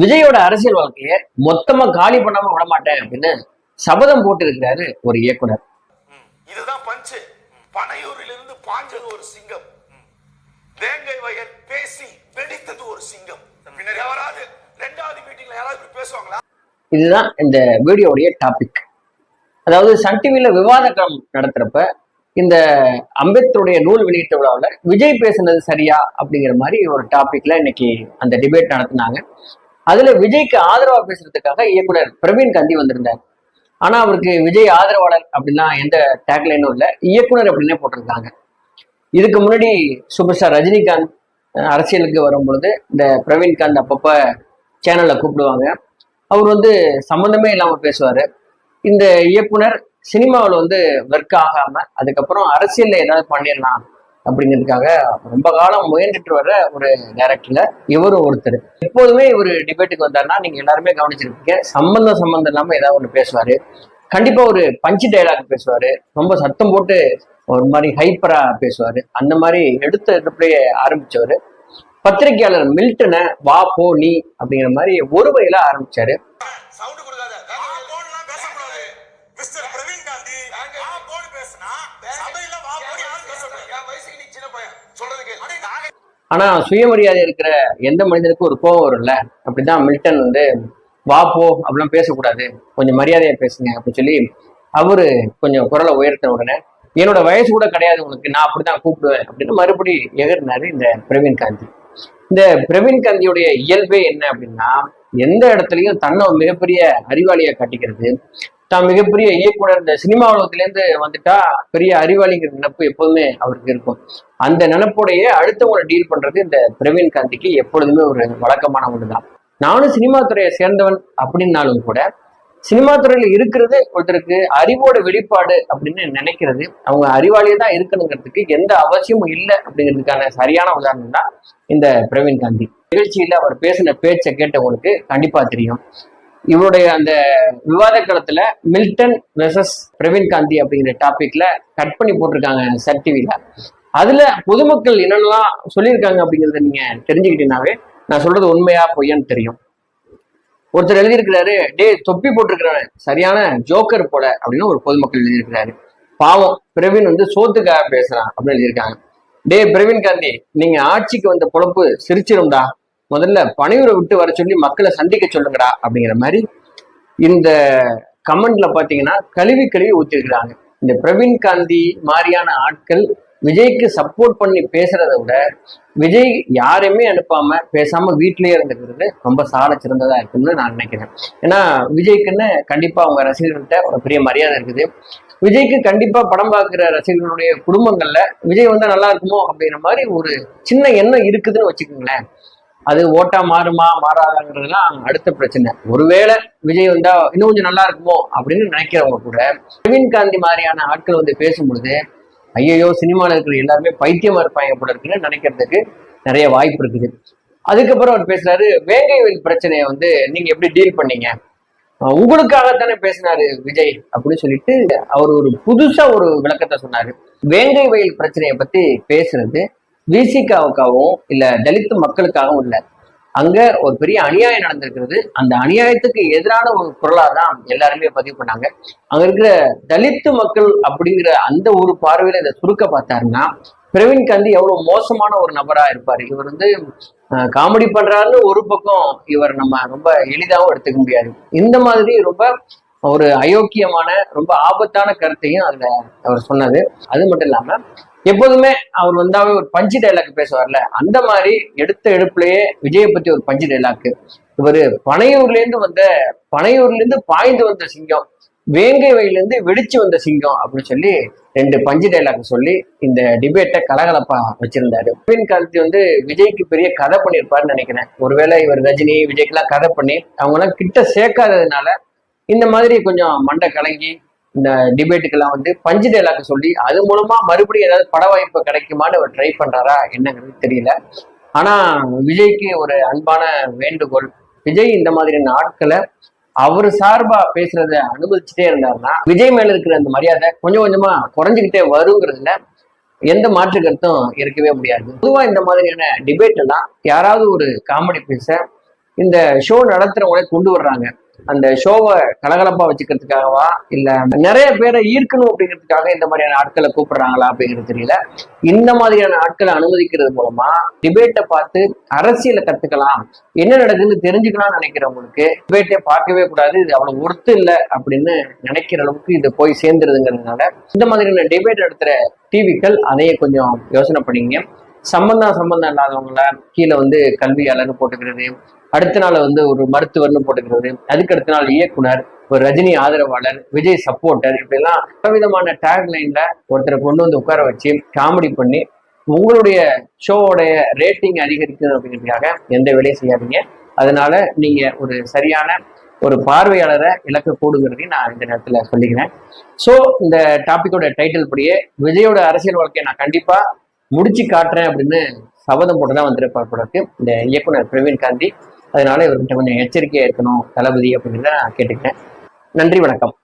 விஜயோட அரசியல் வாழ்க்கைய மொத்தமா காலி பண்ணாம விட மாட்டேன் அப்படின்னு சபதம் போட்டு இருக்கிறாரு ஒரு இயக்குனர். இதுதான் பஞ்சு. பனையூரிலிருந்து பாஞ்சது ஒரு சிங்கம். வேங்கை வயல் பேசி வெடித்தது ஒரு சிங்கம். பின்னர் யாராவது ரெண்டாவது மீட்டிங்ல யாராவது பேசுவாங்களா? இதுதான் இந்த வீடியோடைய டாபிக் அதாவது சன் டிவியில விவாத களம் நடத்துறப்ப இந்த அம்பேத்கருடைய நூல் வெளியிட்ட விழாவில் விஜய் பேசுனது சரியா அப்படிங்கிற மாதிரி ஒரு டாபிக்ல இன்னைக்கு அந்த டிபேட் நடத்தினாங்க. அதுல விஜய்க்கு ஆதரவா பேசுறதுக்காக இயக்குனர் பிரவீன் கந்தி வந்திருந்தார். ஆனா அவருக்கு விஜய் ஆதரவாளர் அப்படின்லாம் எந்த டேக்லைனும் இல்லை. இயக்குனர் அப்படின்னே போட்டிருக்காங்க. இதுக்கு முன்னாடி சூப்பர் ஸ்டார் ரஜினிகாந்த் அரசியலுக்கு வரும் பொழுது இந்த பிரவீன்காந்த் அப்பப்ப சேனல்ல கூப்பிடுவாங்க. அவர் வந்து சம்மந்தமே இல்லாம பேசுவாரு. இந்த இயக்குனர் சினிமாவில் வந்து ஒர்க் ஆகாம அதுக்கப்புறம் அரசியல்ல ஏதாவது பண்ணிடலாம். அப்படிங்கிறதுக்காக ரொம்ப காலம் முயன்றுட்டு வர்ற ஒரு டேரக்டர்ல இவரும் ஒருத்தர். எப்போதுமே இவர் டிபேட்டுக்கு வந்தாருன்னா நீங்க எல்லாருமே கவனிச்சிருக்கீங்க சம்பந்தம் சம்பந்தம் இல்லாம ஏதாவது ஒன்று பேசுவாரு. கண்டிப்பா ஒரு பஞ்சு டைலாக் பேசுவாரு. ரொம்ப சத்தம் போட்டு ஒரு மாதிரி ஹைப்பரா பேசுவாரு. அந்த மாதிரி எடுத்த எடுப்புலயே ஆரம்பிச்சவர். பத்திரிகையாளர் மில்டனை வா போ நீ அப்படிங்கிற மாதிரி ஒரு வகையில ஆரம்பிச்சாரு. பிரவீன் காந்தி ஆ போன் பேசினா. சபையில வா போன் யாரும் பேசக்கூடாது என் வயசுக்கு நீ சின்ன பையன். சொல்றது கேளு. நாங்க ஆனா சுயமரியாதை இருக்கிற எந்த மனிதனுக்கும் ஒரு கோபம் வரும்ல? அப்படிதான் மில்டன் வந்து வா போ அப்படிலாம் பேசக்கூடாது. கொஞ்சம் மரியாதையா பேசுங்க அப்படின்னு சொல்லி அவரு கொஞ்சம் குரலை உயர்த்தின உடனே என்னோட வயசு கூட கிடையாது உனக்கு நான் அப்படிதான் கூப்பிடுவேன் அப்படின்னு மறுபடி எதிர்னாரு இந்த பிரவீன் காந்தி. இந்த பிரவீன் காந்தியுடைய இயல்பே என்ன அப்படின்னா எந்த இடத்துலயும் தன்னை ஒரு மிகப்பெரிய அறிவாளியா காட்டிக்கிறது தான் மிகப்பெரிய இயக்குனர் இந்த சினிமா உலகத்திலேருந்து வந்துட்டா பெரிய அறிவாளிங்கிற நினப்பு எப்போதுமே அவருக்கு இருக்கும். அந்த நினைப்போடையே அடுத்தவங்களை டீல் பண்றது இந்த பிரவீன் காந்திக்கு எப்பொழுதுமே ஒரு வழக்கமான ஒண்ணுதான் நானும் சினிமா துறையை சேர்ந்தவன் அப்படின்னாலும் கூட சினிமா துறையில இருக்கிறது ஒருத்தருக்கு அறிவோட வெளிப்பாடு அப்படின்னு நினைக்கிறது அவங்க அறிவாளியே தான் இருக்கணுங்கிறதுக்கு எந்த அவசியமும் இல்லை அப்படிங்கிறதுக்கான சரியான உதாரணம் தான் இந்த பிரவீன் காந்தி. நிகழ்ச்சியில அவர் பேசின பேச்சை கேட்டவங்களுக்கு கண்டிப்பா தெரியும். இவருடைய அந்த விவாத களத்துல மில்டன் வெர்சஸ் பிரவீன் காந்தி அப்படிங்கிற டாபிக்ல கட் பண்ணி போட்டிருக்காங்க சர் டிவியில அதுல பொதுமக்கள் என்னென்னலாம் சொல்லியிருக்காங்க அப்படிங்கறத நீங்க தெரிஞ்சுக்கிட்டீங்கன்னாவே நான் சொல்றது உண்மையா பொய்யான்னு தெரியும். ஒருத்தர் எழுதியிருக்கிறாரு டேய் தொப்பி போட்டிருக்கிறாரு சரியான ஜோக்கர் போல அப்படின்னு ஒரு பொதுமக்கள் எழுதியிருக்கிறாரு. பாவம் பிரவீன் வந்து சோத்துக்காக பேசுறான் அப்படின்னு எழுதியிருக்காங்க. டேய் பிரவீன் காந்தி நீங்க ஆட்சிக்கு வந்த பொழப்பு சிரிச்சிரும்டா. முதல்ல பணியூரை விட்டு வர சொல்லி மக்களை சந்திக்க சொல்லுங்கடா அப்படிங்கிற மாதிரி இந்த கமெண்ட்ல பாத்தீங்கன்னா கழுவி கழுவி ஊத்திருக்கிறாங்க. இந்த பிரவீன் காந்தி மாதிரியான ஆட்கள் விஜய்க்கு சப்போர்ட் பண்ணி பேசுறதை விட விஜய் யாரையுமே அனுப்பாம பேசாம வீட்டிலேயே இருந்துக்கிறது ரொம்ப சால சிறந்ததா இருக்குன்னு நான் நினைக்கிறேன். ஏன்னா விஜய்க்குன்னு கண்டிப்பா அவங்க ரசிகர்கள்ட்ட ஒரு பெரிய மரியாதை இருக்குது. விஜய்க்கு கண்டிப்பா படம் பார்க்குற ரசிகர்களுடைய குடும்பங்கள்ல விஜய் வந்தா நல்லா இருக்குமோ அப்படிங்கிற மாதிரி ஒரு சின்ன எண்ணம் இருக்குதுன்னு வச்சுக்கோங்களேன். அது ஓட்டா மாறுமா மாறாதாங்கிறதுலாம் அடுத்த பிரச்சனை. ஒருவேளை விஜய் வந்தா இன்னும் கொஞ்சம் நல்லா இருக்குமோ அப்படின்னு நினைக்கிறவங்க கூட பிரவீன் காந்தி மாதிரியான ஆட்கள் வந்து பேசும்பொழுது ஐயையோ சினிமாவில் இருக்கிற எல்லாருமே பைத்தியமா இருப்பாங்க போல இருக்குன்னு நினைக்கிறதுக்கு நிறைய வாய்ப்பு இருக்குது. அதுக்கப்புறம் அவர் பேசுறாரு வேங்கை வயல் பிரச்சனையை வந்து நீங்க எப்படி டீல் பண்ணீங்க? உங்களுக்காகத்தானே பேசினாரு விஜய் அப்படின்னு சொல்லிட்டு அவர் ஒரு புதுசா ஒரு விளக்கத்தை சொன்னாரு. வேங்கை வயல் பிரச்சனையை பத்தி பேசுறது விசிகாவுக்காகவும் இல்ல தலித் மக்களுக்காகவும் இல்ல. அங்க ஒரு பெரிய அநியாயம் நடந்திருக்கிறது. அந்த அநியாயத்துக்கு எதிரான ஒரு குரலா தான் எல்லாருமே பதிவு பண்ணாங்க. அங்க இருக்கிற தலித்து மக்கள் அப்படிங்கிற அந்த ஒரு பார்வையில இதை சுருக்க பார்த்தாருன்னா பிரவீன் காந்தி எவ்வளவு மோசமான ஒரு நபரா இருப்பாரு. இவர் வந்து காமெடி பண்றாருன்னு ஒரு பக்கம் இவர் நம்ம ரொம்ப எளிதாகவும் எடுத்துக்க முடியாது. இந்த மாதிரி ரொம்ப ஒரு அயோக்கியமான ரொம்ப ஆபத்தான கருத்தையும் அதுல அவர் சொன்னது அது மட்டும் இல்லாம எப்போதுமே அவர் வந்தாவே ஒரு பஞ்சு டைலாக் பேசுவார்ல. அந்த மாதிரி எடுத்த எடுப்புலயே விஜயை பத்தி ஒரு பஞ்சு டைலாக்கு இவரு பனையூர்ல இருந்து வந்த பனையூர்ல இருந்து பாய்ந்து வந்த சிங்கம் வேங்கை வயல்ல இருந்து வெடிச்சு வந்த சிங்கம் அப்படின்னு சொல்லி ரெண்டு பஞ்சு டைலாக் சொல்லி இந்த டிபேட்டை கலகலப்பா வச்சிருந்தாரு. பின் காந்தி வந்து விஜய்க்கு பெரிய கதை பண்ணியிருப்பாருன்னு நினைக்கிறேன். ஒருவேளை இவர் ரஜினி விஜய்க்கெல்லாம் கதை பண்ணி அவங்க எல்லாம் கிட்ட சேர்க்காததுனால இந்த மாதிரி கொஞ்சம் மண்டை கலங்கி இந்த டிபேட்டுக்கெல்லாம் வந்து பஞ்சு டைலாக் சொல்லி அது மூலமா மறுபடியும் ஏதாவது பட வாய்ப்பு கிடைக்குமான்னு அவர் ட்ரை பண்றாரா என்னங்கிறது தெரியல. ஆனா விஜய்க்கு ஒரு அன்பான வேண்டுகோள் விஜய் இந்த மாதிரியான ஆட்களை அவர் சார்பா பேசுறத அனுமதிச்சுட்டே இருந்தாருன்னா விஜய் மேல இருக்கிற அந்த மரியாதை கொஞ்சம் கொஞ்சமா குறைஞ்சுக்கிட்டே வருங்கிறதுல எந்த மாற்று கருத்தும் இருக்கவே முடியாது. பொதுவா இந்த மாதிரியான டிபேட் எல்லாம் யாராவது ஒரு காமெடி பேச இந்த ஷோ நடத்துறவங்களே கொண்டு வர்றாங்க. அந்த ஷோவை கலகலப்பா வச்சுக்கிறதுக்காகவா? இல்ல நிறைய பேரை ஈர்க்கணும் அப்படிங்கிறதுக்காக இந்த மாதிரியான ஆட்களை கூப்பிடுறாங்களா அப்படிங்கிறது தெரியல. இந்த மாதிரியான ஆட்களை அனுமதிக்கிறது மூலமா டிபேட்டை பார்த்து அரசியலை கத்துக்கலாம். என்ன நடக்குதுன்னு தெரிஞ்சுக்கலாம்னு நினைக்கிறவங்களுக்கு டிபேட்டை பார்க்கவே கூடாது. இது அவ்வளவு ஒர்த்து இல்லை அப்படின்னு நினைக்கிற அளவுக்கு இது போய் சேர்ந்துருதுங்கிறதுனால இந்த மாதிரியான டிபேட் நடத்துற டிவிக்கள் அதையே கொஞ்சம் யோசனை பண்ணிங்க சம்பந்தம் சம்பந்தம் இல்லாதவங்கள கீழே வந்து கல்வியாளர்னு போட்டுக்கிறது அடுத்த நாள் வந்து ஒரு மருத்துவர்னு போட்டுக்கிறது. அதுக்கு அடுத்த நாள் இயக்குனர் ஒரு ரஜினி ஆதரவாளர் விஜய் சப்போர்ட்டர் இப்படிலாம் பலவிதமான டேக் லைன்ல ஒருத்தரை கொண்டு வந்து உட்கார வச்சு காமெடி பண்ணி உங்களுடைய ஷோவோடைய ரேட்டிங் அதிகரிக்கணும் அப்படிங்கிறதுக்காக எந்த வேலையும் செய்யாதீங்க. அதனால நீங்க ஒரு சரியான ஒரு பார்வையாளரை இழக்க கூடுங்கிறதையும் நான் இந்த நேரத்தில் சொல்லிக்கிறேன். ஸோ இந்த டாப்பிக்கோட டைட்டில் படியே விஜயோட அரசியல் வாழ்க்கையை நான் கண்டிப்பாக முடிச்சு காட்டுறேன் அப்படின்னு சபதம் போட்டு தான் வந்திருப்பார் இந்த இயக்குனர் பிரவீன் காந்தி. அதனால இவர்கிட்ட கொஞ்சம் எச்சரிக்கையா இருக்கணும் தளபதி அப்படிங்கிறத நான் கேட்டுக்கிட்டேன். நன்றி வணக்கம்.